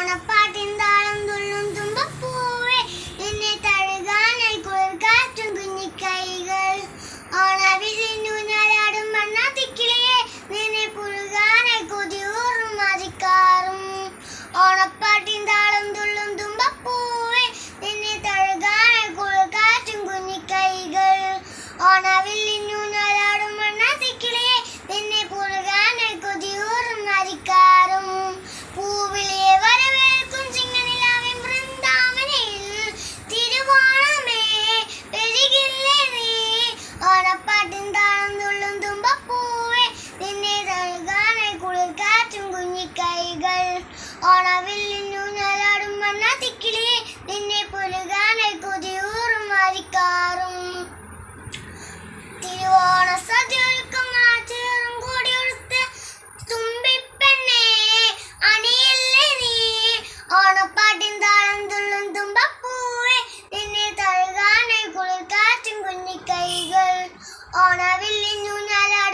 ഓണപ്പാട്ടിൻ താളം തുള്ളും തുമ്പപ്പൂവേ. നിന്നെ തഴുകാനായി കുളിർക്കാറ്റും കുഞ്ഞിക്കൈകൾ. ഓണവിരിഞ്ഞൂഞ്ഞാലാടും മണ്ണാത്തിക്കിളിയെ. നിന്നെ പുഴുകാനായി കൊതിയൂറും മതിക്കാറും ഓണപ്പാട്ടിൻ താളം തുള്ളും തുമ്പപ്പൂവേ. നിന്നെ തഴുകാനായി കുളിർക്കാറ്റും കുഞ്ഞിക്കൈകൾ. ഓണവില്ലിഞ്ഞൂഞ്ഞാലാടും ഓണവില്ലിഞ്ഞൂഞ്ഞാലാടും മണ്ണാത്തിക്കിളിയെ നിന്നെ പുലുകാനായി കൊതിയൂറും വരിക്കാറും. തിരുവോണ സദ്യകൾക്കും മാറ്റേറും കൂടിയൊടുത്ത് തുമ്പിപ്പെണ്ണേ അണിയല്ലേ നീ? ഓണപ്പാട്ടിൻ താളം തുള്ളും നിന്നെ തഴുകാനായി കുളിർക്കാറ്റും കുഞ്ഞിക്കൈകൾ. ഓണവില്ലിഞ്ഞൂഞ്ഞാലാടും മണ്ണാത്തിക്ക്